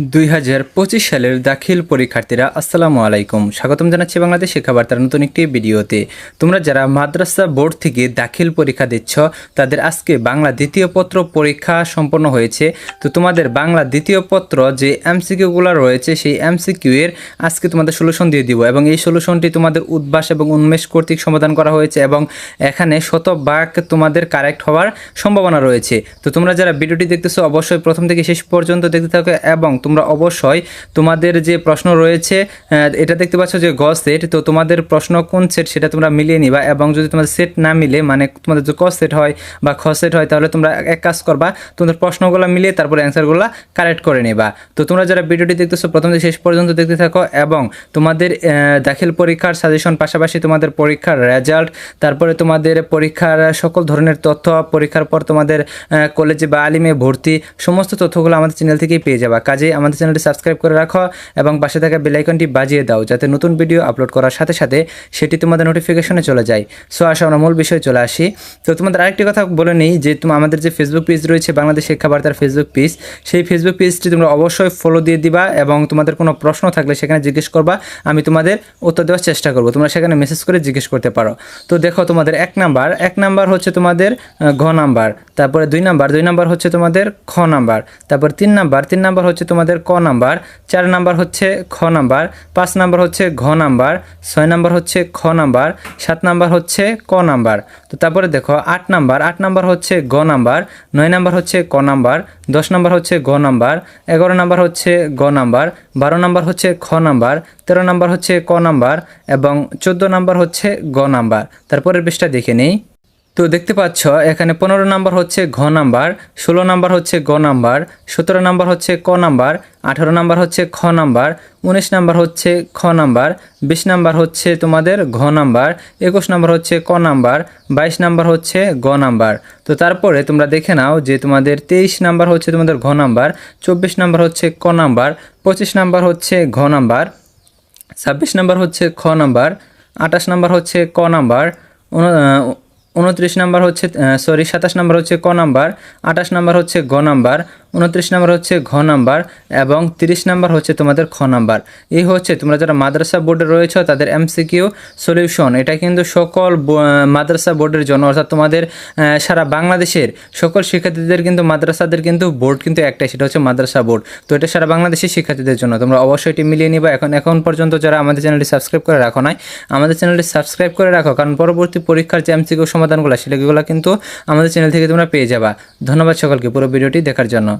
দুই হাজার পঁচিশ সালের দাখিল পরীক্ষার্থীরা, আসসালামু আলাইকুম। স্বাগতম জানাচ্ছি বাংলাদেশ শিক্ষাবার্তার নতুন একটি ভিডিওতে। তোমরা যারা মাদ্রাসা বোর্ড থেকে দাখিল পরীক্ষা দিচ্ছ, তাদের আজকে বাংলা দ্বিতীয় পত্র পরীক্ষা সম্পন্ন হয়েছে। তো তোমাদের বাংলা দ্বিতীয় পত্র যে এমসিকিউগুলো রয়েছে, সেই এমসিকিউ এর আজকে তোমাদের সলিউশন দিয়ে দিব এবং এই সলিউশনটি তোমাদের উদ্ভাস এবং উন্মেষ কর্তৃক সমাধান করা হয়েছে এবং এখানে শতভাগ তোমাদের কারেক্ট হওয়ার সম্ভাবনা রয়েছে। তো তোমরা যারা ভিডিওটি দেখতেছো, অবশ্যই প্রথম থেকে শেষ পর্যন্ত দেখতে থাকো এবং তোমরা অবশ্যই তোমাদের যে প্রশ্ন রয়েছে এটা দেখতে পাচ্ছ যে গ সেট তো তোমাদের প্রশ্ন কোন সেট সেটা তোমরা মিলিয়ে নিবা এবং যদি তোমাদের সেট না মিলে মানে তোমাদের যদি ক সেট হয় বা খ সেট হয়, তাহলে তোমরা এক কাজ করবা, তোমাদের প্রশ্নগুলো মিলিয়ে তারপরে অ্যান্সারগুলো কারেক্ট করে নেবা। তো তোমরা যারা ভিডিওটি দেখতেছো, প্রথম থেকে শেষ পর্যন্ত দেখতে থাকো এবং তোমাদের দাখিল পরীক্ষার সাজেশন পাশাপাশি তোমাদের পরীক্ষার রেজাল্ট তারপরে তোমাদের পরীক্ষার সকল ধরনের তথ্য, পরীক্ষার পর তোমাদের কলেজে বা আলিমে ভর্তি, সমস্ত তথ্যগুলো আমাদের চ্যানেল থেকেই পেয়ে যাবা। কাজে আমাদের চ্যানেলটি সাবস্ক্রাইব করে রাখো এবং পাশে থাকা বেলাইকনটি বাজিয়ে দাও যাতে নতুন ভিডিও আপলোড করার সাথে সাথে সেটি তোমাদের নোটিফিকেশনে চলে যায়। সো আসা আমরা মূল বিষয়ে চলে আসি। তো তোমাদের আরেকটি কথা বলে নিই যে তুমি আমাদের যে ফেসবুক পেজ রয়েছে, বাংলাদেশ শিক্ষা বার্তার ফেসবুক পেজ সেই ফেসবুক পেজটি তোমরা অবশ্যই ফলো দিয়ে দিবা এবং তোমাদের কোনো প্রশ্ন থাকলে সেখানে জিজ্ঞেস করবা, আমি তোমাদের উত্তর দেওয়ার চেষ্টা করব। তোমরা সেখানে মেসেজ করে জিজ্ঞেস করতে পারো। তো দেখো তোমাদের এক নাম্বার এক নাম্বার হচ্ছে তোমাদের ঘ নাম্বার তারপরে দুই নাম্বার দুই নাম্বার হচ্ছে তোমাদের, খ নাম্বার তারপর তিন নাম্বার তিন নাম্বার হচ্ছে তোমাদের ক নাম্বার চার নাম্বার হচ্ছে খ নাম্বার পাঁচ নাম্বার হচ্ছে ঘ নাম্বার ছয় নাম্বার হচ্ছে খ নাম্বার সাত নাম্বার হচ্ছে ক নাম্বার তো তারপরে দেখো আট নাম্বার আট নাম্বার হচ্ছে গ নাম্বার নয় নাম্বার হচ্ছে ক নাম্বার দশ নাম্বার হচ্ছে গ নাম্বার এগারো নাম্বার হচ্ছে গ নাম্বার বারো নাম্বার হচ্ছে খ নাম্বার তেরো নাম্বার হচ্ছে ক নাম্বার এবং চোদ্দ নাম্বার হচ্ছে গ নাম্বার তারপরের পৃষ্ঠা দেখে নেই তো দেখতে পাচ্ছ এখানে পনেরো নাম্বার হচ্ছে ঘ নাম্বার ষোলো নাম্বার হচ্ছে গ নাম্বার সতেরো নাম্বার হচ্ছে ক নাম্বার আঠারো নাম্বার হচ্ছে খ নাম্বার উনিশ নাম্বার হচ্ছে খ নাম্বার বিশ নাম্বার হচ্ছে তোমাদের ঘ নাম্বার একুশ নাম্বার হচ্ছে ক নাম্বার বাইশ নাম্বার হচ্ছে গ নাম্বার তো তারপরে তোমরা দেখে নাও যে তোমাদের তেইশ নাম্বার হচ্ছে তোমাদের ঘ নাম্বার চব্বিশ নাম্বার হচ্ছে ক নাম্বার পঁচিশ নাম্বার হচ্ছে ঘ নাম্বার ছাব্বিশ নাম্বার হচ্ছে খ নাম্বার আঠাশ নাম্বার হচ্ছে ক নাম্বার উনত্রিশ নাম্বার হচ্ছে সরি সাতাশ নাম্বার হচ্ছে ক নাম্বার আঠাশ নাম্বার হচ্ছে গ নাম্বার উনত্রিশ নাম্বার হচ্ছে ঘ নাম্বার এবং তিরিশ নাম্বার হচ্ছে তোমাদের খ নাম্বার। এই হচ্ছে তোমরা যারা মাদ্রাসা বোর্ডে রয়েছে, তাদের এমসিকিউ সলিউশন। এটা কিন্তু সকল মাদ্রাসা বোর্ডের জন্য, অর্থাৎ তোমাদের সারা বাংলাদেশের সকল শিক্ষার্থীদের কিন্তু, মাদ্রাসাদের কিন্তু বোর্ড কিন্তু একটাই, সেটা হচ্ছে মাদ্রাসা বোর্ড। তো এটা সারা বাংলাদেশের শিক্ষার্থীদের জন্য। তোমরা অবশ্যই এটি মিলিয়ে নিবা। এখন এখন পর্যন্ত যারা আমাদের চ্যানেলটি সাবস্ক্রাইব করে রাখো নাই, আমাদের চ্যানেলটি সাবস্ক্রাইব করে রাখো, কারণ পরবর্তী পরীক্ষার যে এমসিকিউ সমাধানগুলো, সেগুলো কিন্তু আমাদের চ্যানেল থেকে তোমরা পেয়ে যাবা। ধন্যবাদ সকলকে পুরো ভিডিওটি দেখার জন্য।